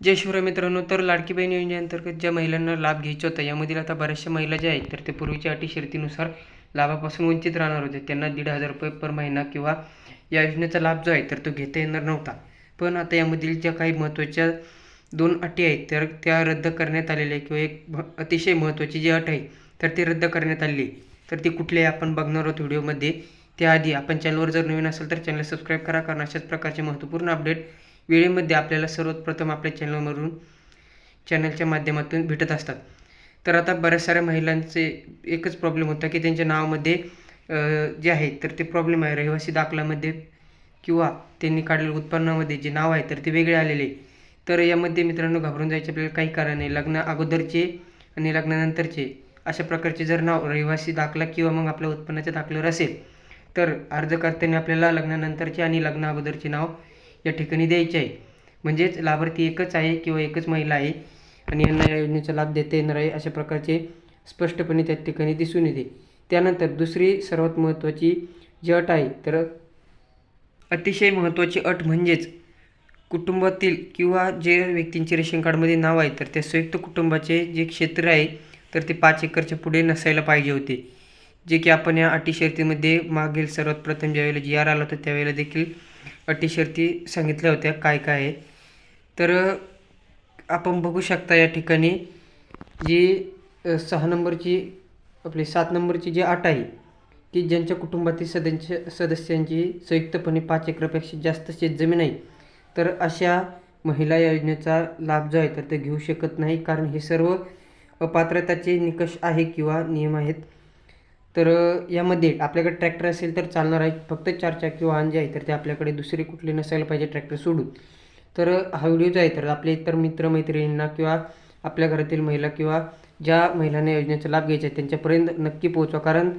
जय शिवराय मित्रांनो तर लाडकी बहीण योजनेअंतर्गत ज्या महिलांना लाभ घ्यायचा होता यामधील आता बऱ्याचशा महिला ज्या आहेत तर ते पूर्वीच्या अटी शर्तीनुसार लाभापासून वंचित राहणार होते त्यांना दीड हजार रुपये पर महिना किंवा या योजनेचा लाभ जो आहे तर तो घेता येणार नव्हता. पण आता यामधील ज्या काही महत्त्वाच्या दोन अटी आहेत तर त्या रद्द करण्यात आलेल्या आहे किंवा एक अतिशय महत्त्वाची जी अट आहे तर ती रद्द करण्यात आलेली आहे. तर ती कुठली आपण बघणार आहोत व्हिडिओमध्ये. त्याआधी आपण चॅनलवर जर नवीन असेल तर चॅनल सबस्क्राईब करा कारण अशाच प्रकारचे महत्त्वपूर्ण अपडेट वेळेमध्ये आपल्याला सर्वप्रथम आपल्या चॅनलवरून चॅनलच्या माध्यमातून भेटत असतात. तर आता बऱ्याच साऱ्या महिलांचे एकच प्रॉब्लेम होता की त्यांच्या नावामध्ये जे आहे तर ते प्रॉब्लेम आहे. रहिवासी दाखल्यामध्ये किंवा त्यांनी काढलेल्या उत्पन्नामध्ये जे नाव आहे तर ते वेगळे आलेले तर यामध्ये मित्रांनो घाबरून जायचे आपल्याला काही कारण नाही. लग्न अगोदरचे आणि लग्नानंतरचे अशा प्रकारचे जर नाव रहिवासी दाखला किंवा मग आपल्या उत्पन्नाच्या दाखल्यावर असेल तर अर्ज करताना आपल्याला लग्नानंतरचे आणि लग्न अगोदरचे नाव या ठिकाणी द्यायचे आहे. म्हणजेच लाभार्थी एकच आहे किंवा एकच महिला आहे आणि यांना या योजनेचा लाभ देता येणार आहे अशा प्रकारचे स्पष्टपणे त्या ठिकाणी दिसून येते. त्यानंतर दुसरी सर्वात महत्त्वाची जी अट आहे तर अतिशय महत्त्वाची अट म्हणजेच कुटुंबातील किंवा जे व्यक्तींचे रेशन कार्डमध्ये नाव आहे तर त्या संयुक्त कुटुंबाचे जे क्षेत्र आहे तर ते पाच एकरच्या पुढे नसायला पाहिजे होते. जे की आपण या अटी शर्तीमध्ये मागील सर्वात प्रथम ज्यावेळेला जी आर आला होता त्यावेळेला देखील अटी शर्ती सांगितल्या होत्या काय काय आहे. तर आपण बघू शकता या ठिकाणी जी सहा नंबरची आपली सात नंबरची जी अट आहे की ज्यांच्या कुटुंबातील सदस्य सदस्यांची संयुक्तपणे पाच एकरपेक्षा जास्त शेतजमीन आहे. तर अशा महिला योजनेचा लाभ जो आहे तर ते घेऊ शकत नाही कारण हे सर्व अपात्रताचे निकष आहे किंवा नियम आहेत. तर यामध्ये आपल्याकडे ट्रॅक्टर असेल तर चालणार आहे. फक्त चार चाकी वाहन जे आहे तर ते आपल्याकडे दुसरे कुठले नसायला पाहिजे ट्रॅक्टर सोडून. तर हा व्हिडिओ जो आहे तर आपले इतर मित्रमैत्रिणींना किंवा आपल्या घरातील महिला किंवा ज्या महिलांना योजनेचा लाभ घ्यायचा आहे त्यांच्यापर्यंत नक्की पोहोचवा. कारण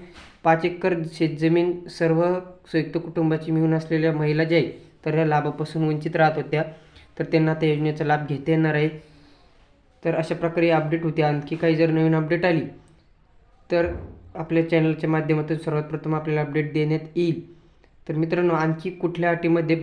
पाच एकर शेतजमीन सर्व संयुक्त कुटुंबाची मिळून असलेल्या महिला ज्या आहे तर या लाभापासून वंचित राहत होत्या. तर त्यांना त्या योजनेचा लाभ घेता येणार आहे. तर अशा प्रकारे अपडेट होते. आणखी काही जर नवीन अपडेट आली तर आपल्या चॅनलच्या माध्यमातून सर्वात प्रथम आपल्याला अपडेट देण्यात येईल. तर मित्रांनो आणखी कुठल्या अटीमध्ये